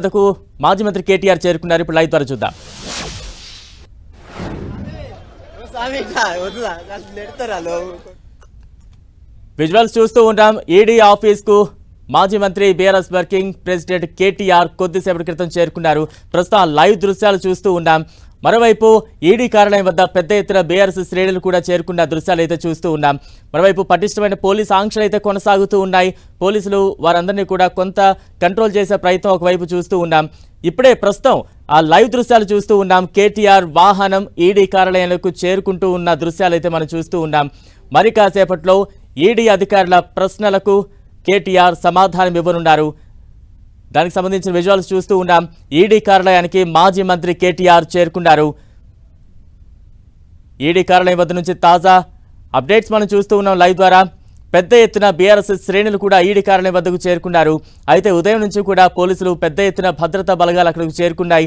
వద్దకు మాజీ మంత్రి కేటీఆర్ చేరుకున్నారు. ఇప్పుడు లైవ్ ద్వారా చూద్దాం. విజువల్స్ చూస్తూ ఉంటాం ఈడీ ఆఫీస్కు మాజీ మంత్రి బీఆర్ఎస్ వర్కింగ్ ప్రెసిడెంట్ కేటీఆర్ కొద్దిసేపటి క్రితం చేరుకున్నారు. ప్రస్తుతం లైవ్ దృశ్యాలు చూస్తూ ఉన్నాం. మరోవైపు ఈడీ కార్యాలయం వద్ద పెద్ద ఎత్తున బీఆర్ఎస్ శ్రేణులు కూడా చేరుకున్న దృశ్యాలు అయితే చూస్తూ ఉన్నాం. మరోవైపు పటిష్టమైన పోలీస్ ఆంక్షలు అయితే కొనసాగుతూ ఉన్నాయి. పోలీసులు వారందరినీ కూడా కొంత కంట్రోల్ చేసే ప్రయత్నం ఒకవైపు చూస్తూ ఉన్నాం. ఇప్పుడే ప్రస్తుతం ఆ లైవ్ దృశ్యాలు చూస్తూ ఉన్నాం. కేటీఆర్ వాహనం ఈడీ కార్యాలయాలకు చేరుకుంటూ ఉన్న దృశ్యాలు అయితే మనం చూస్తూ ఉన్నాం. మరి కాసేపట్లో ఈడీ అధికారుల ప్రశ్నలకు కేటీఆర్ సమాధానం ఇవ్వనున్నారు. దానికి సంబంధించిన విజువల్స్ చూస్తూ ఉన్నాం ఈడీ కార్యాలయానికి మాజీ మంత్రి కేటీఆర్ చేరుకున్నారు. ఈడీ కార్యాలయం వద్ద నుంచి తాజా అప్డేట్స్ మనం చూస్తూ ఉన్నాం లైవ్ ద్వారా. పెద్ద ఎత్తున బీఆర్ఎస్ శ్రేణులు కూడా ఈడీ కార్యాలయం వద్దకు చేరుకున్నారు. అయితే ఉదయం నుంచి కూడా పోలీసులు పెద్ద ఎత్తున భద్రతా బలగాలు అక్కడికి చేరుకున్నాయి.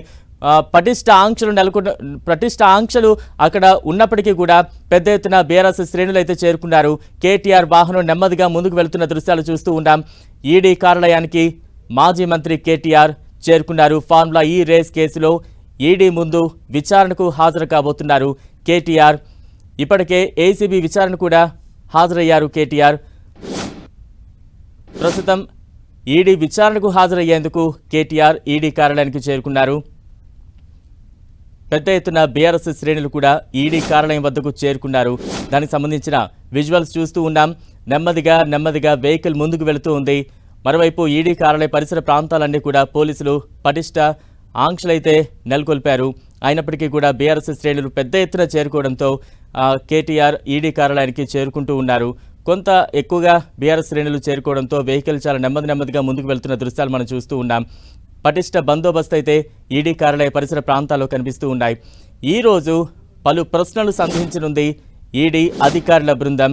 పటిష్ట ఆంక్షలు నెలకొన్న పటిష్ట ఆంక్షలు అక్కడ ఉన్నప్పటికీ కూడా పెద్ద ఎత్తున బీఆర్ఎస్ శ్రేణులు అయితే చేరుకున్నారు. కేటీఆర్ వాహనం నెమ్మదిగా ముందుకు వెళ్తున్న దృశ్యాలు చూస్తూ ఉన్నాం ఈడీ కార్యాలయానికి మాజీ మంత్రి కేటీఆర్ చేరుకున్నారు. ఫార్ములా ఈ రేస్ కేసులో ఈడీ ముందు విచారణకు హాజరు కాబోతున్నారు కేటీఆర్. ఇప్పటికే ఏసీబీ విచారణ కూడా హాజరయ్యారు కేటీఆర్. ప్రస్తుతం ఈడీ విచారణకు హాజరయ్యేందుకు కేటీఆర్ ఈడీ కార్యాలయానికి చేరుకున్నారు. పెద్ద ఎత్తున బీఆర్ఎస్ శ్రేణులు కూడా ఈడీ కార్యాలయం వద్దకు చేరుకున్నారు. దానికి సంబంధించిన విజువల్స్ చూస్తూ ఉన్నాం. నెమ్మదిగా నెమ్మదిగా వెహికల్ ముందుకు వెళుతూ ఉంది. మరోవైపు ఈడీ కార్యాలయ పరిసర ప్రాంతాలన్నీ కూడా పోలీసులు పటిష్ట ఆంక్షలైతే నెలకొల్పారు. అయినప్పటికీ కూడా బీఆర్ఎస్ శ్రేణులు పెద్ద ఎత్తున చేరుకోవడంతో కేటీఆర్ ఈడీ కార్యాలయానికి చేరుకుంటూ ఉన్నారు. కొంత ఎక్కువగా బీఆర్ఎస్ శ్రేణులు చేరుకోవడంతో వెహికల్ చాలా నెమ్మది నెమ్మదిగా ముందుకు వెళ్తున్న దృశ్యాలు మనం చూస్తూ ఉన్నాం. పటిష్ట బందోబస్తు అయితే ఈడీ కార్యాలయ పరిసర ప్రాంతాల్లో కనిపిస్తూ ఉన్నాయి. ఈ రోజు పలు ప్రశ్నలు సంధించనుంది ఈడీ అధికారుల బృందం.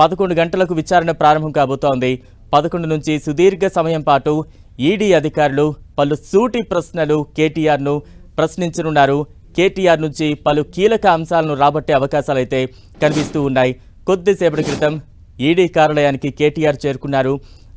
పదకొండు గంటలకు విచారణ ప్రారంభం కాబోతోంది. పదకొండు నుంచి సుదీర్ఘ సమయం పాటు ఈడీ అధికారులు పలు సూటి ప్రశ్నలు కేటీఆర్ను ప్రశ్నించనున్నారు. కేటీఆర్ నుంచి పలు కీలక అంశాలను రాబట్టే అవకాశాలైతే కనిపిస్తూ ఉన్నాయి. కొద్దిసేపటి క్రితం ఈడీ కార్యాలయానికి కేటీఆర్ చేరుకున్నారు.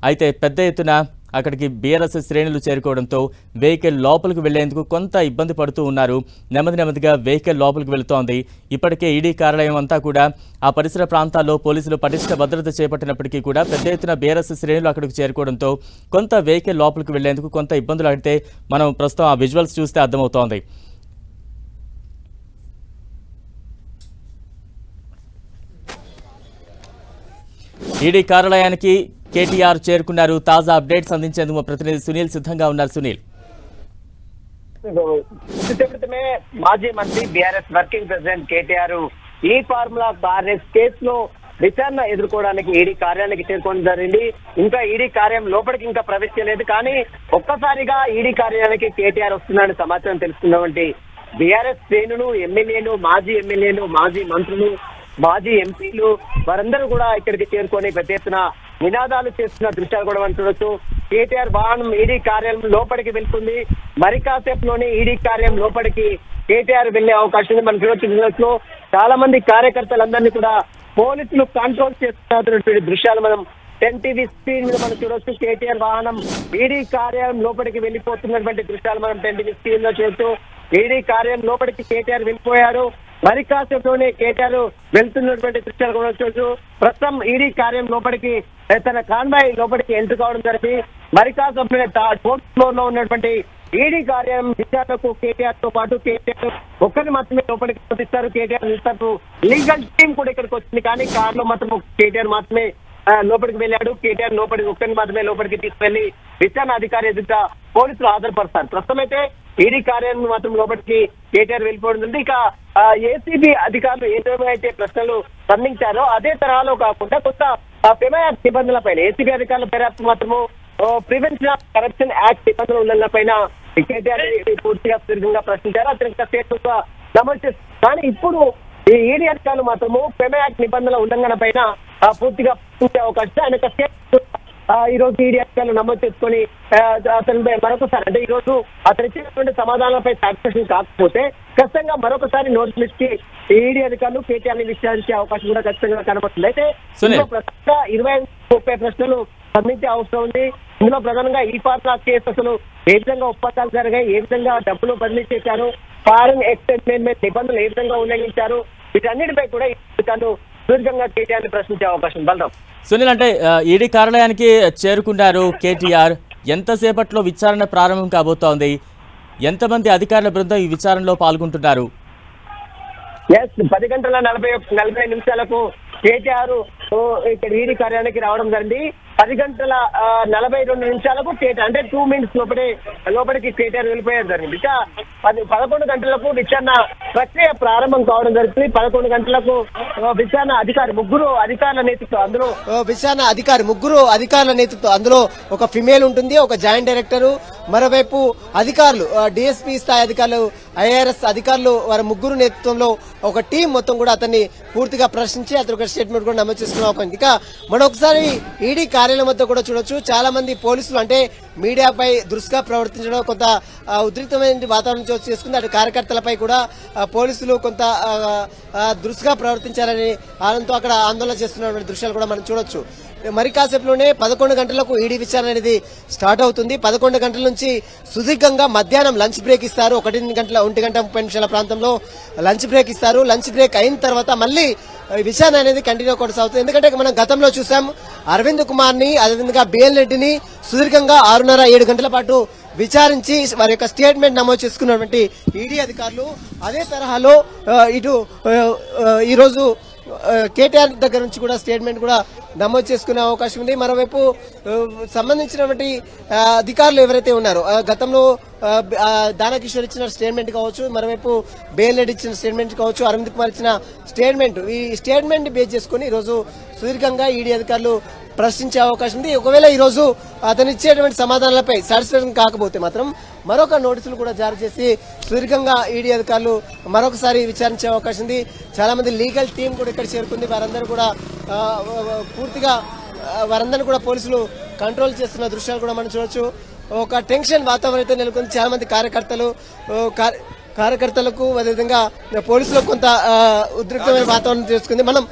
అయితే పెద్ద ఎత్తున అక్కడికి బీఆర్ఎస్ శ్రేణులు చేరుకోవడంతో వెహికల్ లోపలికి వెళ్ళేందుకు కొంత ఇబ్బంది పడుతూ ఉన్నారు. నెమ్మది నెమ్మదిగా వెహికల్ లోపలికి వెళుతోంది. ఇప్పటికే ఈడీ కార్యాలయం అంతా కూడా ఆ పరిసర ప్రాంతాల్లో పోలీసులు పటిష్ట భద్రత చేపట్టినప్పటికీ కూడా పెద్ద ఎత్తున బీఆర్ఎస్ శ్రేణులు అక్కడికి చేరుకోవడంతో కొంత వెహికల్ లోపలికి వెళ్ళేందుకు కొంత ఇబ్బందులు అయితే మనం ప్రస్తుతం ఆ విజువల్స్ చూస్తే అర్థమవుతోంది. ఈడీ కార్యాలయానికి కేటీఆర్ చేరుకున్నారు. తాజా అప్డేట్స్ అందించేందుకు మా ప్రతినిధి సునీల్ సిద్ధంగా ఉన్నారు. సునీల్. మాజీ మంత్రి బీఆర్ఎస్ వర్కింగ్ ప్రెసిడెంట్ కేటీఆర్ ఈ ఫార్ములా బార్ఎస్ కేసులో విచారణ ఎదుర్కోవడానికి ఈడీ కార్యాలయానికి చేరుకోవడం జరిగింది. ఇంకా ఈడీ కార్యం లోపలికి ఇంకా ప్రవేశించలేదు. కానీ ఒక్కసారిగా ఈడీ కార్యాలయానికి కేటీఆర్ వస్తున్నాడని సమాచారం తెలుసుకున్నటువంటి బీఆర్ఎస్ శ్రేణులు ఎమ్మెల్యేలు మాజీ ఎమ్మెల్యేలు మాజీ మంత్రులు మాజీ ఎంపీలు వారందరూ కూడా ఇక్కడికి చేరుకొని పెద్ద ఎత్తున నినాదాలు చేస్తున్న దృశ్యాలు కూడా మనం చూడొచ్చు. కేటీఆర్ వాహనం ఈడీ కార్యాలయం లోపలికి వెళ్తుంది. మరి కాసేపులోనే ఈడీ కార్యాలయం లోపలికి కేటీఆర్ వెళ్ళే అవకాశం మనం చూడొచ్చు చూడొచ్చు. చాలా మంది కార్యకర్తలందరినీ కూడా పోలీసులు కంట్రోల్ చేస్తున్నటువంటి దృశ్యాలు మనం టెన్ టీవీ స్క్రీన్ మీద మనం చూడొచ్చు. కేటీఆర్ వాహనం ఈడీ కార్యాలయం లోపలికి వెళ్ళిపోతున్నటువంటి దృశ్యాలు మనం టెన్ టీవీ స్క్రీన్లో చూస్తూ ఈడీ కార్యాలయం లోపలికి కేటీఆర్ వెళ్ళిపోయారు. మరి కాసేపులోనే కేటీఆర్ వెళ్తున్నటువంటి దృశ్యాలు కూడా చూడొచ్చు ప్రస్తుతం ఈడీ కార్యం లోపలికి తన కాన్వాయ్ లోపలికి ఎంట్రీ కావడం జరిగింది. మరి కాసేపులోనే ఫోర్త్ ఫ్లోర్లో ఉన్నటువంటి ఈడీ కార్యం విచారణకు కేటీఆర్తో పాటు కేటీఆర్ ఒక్కరిని మాత్రమే లోపలికి పంపిస్తారు. కేటీఆర్ తరపు లీగల్ టీం కూడా ఇక్కడికి వచ్చింది. కానీ కార్లో మాత్రం కేటీఆర్ మాత్రమే లోపలికి వెళ్ళాడు. కేటీఆర్ లోపలికి ఒక్కరిని మాత్రమే లోపలికి తీసుకెళ్ళి విచారణ అధికారి ఎదుట పోలీసులు హాజరుపరుస్తారు. ప్రస్తుతం అయితే ఈడీ కార్యాలయం మాత్రం లోపలికి కేటీఆర్ వెళ్ళిపోవడం ఇక ఏసీబీ అధికారులు ఏదేమైతే ప్రశ్నలు స్పందించారో అదే తరహాలో కాకుండా కొత్త పెమాయాక్ట్ నిబంధనల పైన ఏసీబీ అధికారుల దర్యాప్తు మాత్రము ప్రివెన్షన్ ఆఫ్ కరప్షన్ యాక్ట్ నిబంధనల ఉన్న పైన కేటీఆర్ పూర్తిగా సుదీర్ఘంగా ప్రశ్నించారు. అతనికి స్టేట్మెంట్గా నమోదు చేస్తారు కానీ ఇప్పుడు ఈ ఈడీ అధికారులు మాత్రము పెమే యాక్ట్ నిబంధనల ఉల్లంఘన పైన పూర్తిగా పూర్తి అవకాశం ఆయన స్టేట్మెంట్ ఈ రోజు ఈడీ అధికారులు నమోదు చేసుకొని ఆ, అతని మరొకసారి అంటే ఈ రోజు అతను ఇచ్చినటువంటి సమాధానాలపై సాటిస్ఫాక్షన్ కాకపోతే ఖచ్చితంగా మరొకసారి నోటీసులు ఇచ్చి ఈడీ అధికారులు కేటీఆర్ని విచారించే అవకాశం కూడా ఖచ్చితంగా కనబడుతుంది. అయితే ప్రశ్న ఇరవై ముప్పై ప్రశ్నలు స్పందించే అవసరం ఉంది. ఇందులో ప్రధానంగా ఈ ఫార్ములా కేసు అసలు ఏ విధంగా ఒప్పందాలు జరిగాయి ఏ విధంగా డబ్బులు బదిలీ చేశారు ఫారెన్ ఎక్స్టెండ్మెంట్ నిబంధనలు ఏ విధంగా ఉల్లంఘించారు వీటన్నిటిపై కూడా ఈ అధికారులు సుదీర్ఘంగా కేటీఆర్ ప్రశ్నించే అవకాశం బలరాం సునీల్ అంటే ఈడీ కార్యాలయానికి చేరుకున్నారు కేటీఆర్. ఎంతసేపట్లో విచారణ ప్రారంభం కాబోతోంది? ఎంతమంది అధికారుల బృందం ఈ విచారణలో పాల్గొంటున్నారు? ఎస్ పది గంటల నలభై నలభై నిమిషాలకు కేటీఆర్ ఇక్కడ ఈడీ కార్యాలయానికి రావడం జరిగింది. పది గంటల నలభై రెండు నిమిషాలకు కేటీఆర్ అంటే టూ మినిట్స్ లోపలే లోపలికి కేటీఆర్ వెళ్ళిపోయారు జరిగింది. ఇక పది పదకొండు గంటలకు విచారణ ప్రక్రియ ప్రారంభం కావడం జరుగుతుంది పదకొండు గంటలకు విచారణ అధికారి ముగ్గురు అధికారుల నేతృత్వం అందులో. విచారణ అధికారి ముగ్గురు అధికారుల నేతృత్వం అందులో ఒక ఫిమేల్ ఉంటుంది ఒక జాయింట్ డైరెక్టర్. మరోవైపు అధికారులు డిఎస్పీ స్థాయి అధికారులు ఐఆర్ఎస్ అధికారులు వారి ముగ్గురు నేతృత్వంలో ఒక టీం మొత్తం కూడా అతన్ని పూర్తిగా ప్రశ్నించి అతను ప్రెస్ స్టేట్మెంట్ కూడా నమోదు చేసుకున్నాం. ఒక ఇక మనం ఒకసారి ఈడీ కార్యాలయం వద్ద కూడా చూడొచ్చు. చాలా మంది పోలీసులు అంటే మీడియాపై దురుసుగా ప్రవర్తించడం కొంత ఉద్రిక్తమైన వాతావరణం చోటు చేసుకుంది. అటు కార్యకర్తలపై కూడా పోలీసులు కొంత ఆ, దురుసుగా ప్రవర్తించారని ఆనందంతో అక్కడ ఆందోళన చేస్తున్నటువంటి దృశ్యాలు కూడా మనం చూడొచ్చు. మరి కాసేపులోనే పదకొండు గంటలకు ఈడీ విచారణ అనేది స్టార్ట్ అవుతుంది. పదకొండు గంటల నుంచి సుదీర్ఘంగా మధ్యాహ్నం లంచ్ బ్రేక్ ఇస్తారు. ఒకటి గంటల ఒంటి గంట ముప్పై నిమిషాల ప్రాంతంలో లంచ్ బ్రేక్ ఇస్తారు. లంచ్ బ్రేక్ అయిన తర్వాత మళ్ళీ ఈ విచారణ అనేది కంటిన్యూ కొనసాగుతుంది. ఎందుకంటే మనం గతంలో చూసాం అరవింద్ కుమార్ని అదేవిధంగా బిఎల్ రెడ్డిని సుదీర్ఘంగా ఆరున్నర ఏడు గంటల పాటు విచారించి వారి యొక్క స్టేట్మెంట్ నమోదు చేసుకున్నటువంటి ఈడీ అధికారులు అదే తరహాలో ఇటు ఈరోజు కేటీఆర్ దగ్గర నుంచి కూడా స్టేట్మెంట్ కూడా నమోదు చేసుకునే అవకాశం ఉంది. మరోవైపు సంబంధించినటువంటి అధికారులు ఎవరైతే ఉన్నారో గతంలో దానకిషోర్ ఇచ్చిన స్టేట్మెంట్ కావచ్చు మరోవైపు బేల్ ఇచ్చిన స్టేట్మెంట్ కావచ్చు అరవింద్ కుమార్ ఇచ్చిన స్టేట్మెంట్ ఈ స్టేట్మెంట్ బేస్ చేసుకుని ఈరోజు సుదీర్ఘంగా ఈడీ అధికారులు ప్రశ్నించే అవకాశం ఉంది. ఒకవేళ ఈ రోజు అతను ఇచ్చేటువంటి సమాధానాలపై సాటిస్ఫాక్షన్ కాకపోతే మాత్రం మరొక నోటీసులు కూడా జారీ చేసి సుదీర్ఘంగా ఈడీ అధికారులు మరొకసారి విచారించే అవకాశం ఉంది. చాలా మంది లీగల్ టీం కూడా ఇక్కడ చేరుకుంది. వారందరూ కూడా పూర్తిగా వారందరిని వారందరినీ కూడా పోలీసులు కంట్రోల్ చేస్తున్న దృశ్యాలు కూడా మనం చూడొచ్చు. ఒక టెన్షన్ వాతావరణం అయితే నెలకొంది. చాలా మంది కార్యకర్తలు కార్యకర్తలకు అదేవిధంగా పోలీసులకు కొంత ఉద్రిక్తమైన వాతావరణం చేసుకుంది మనం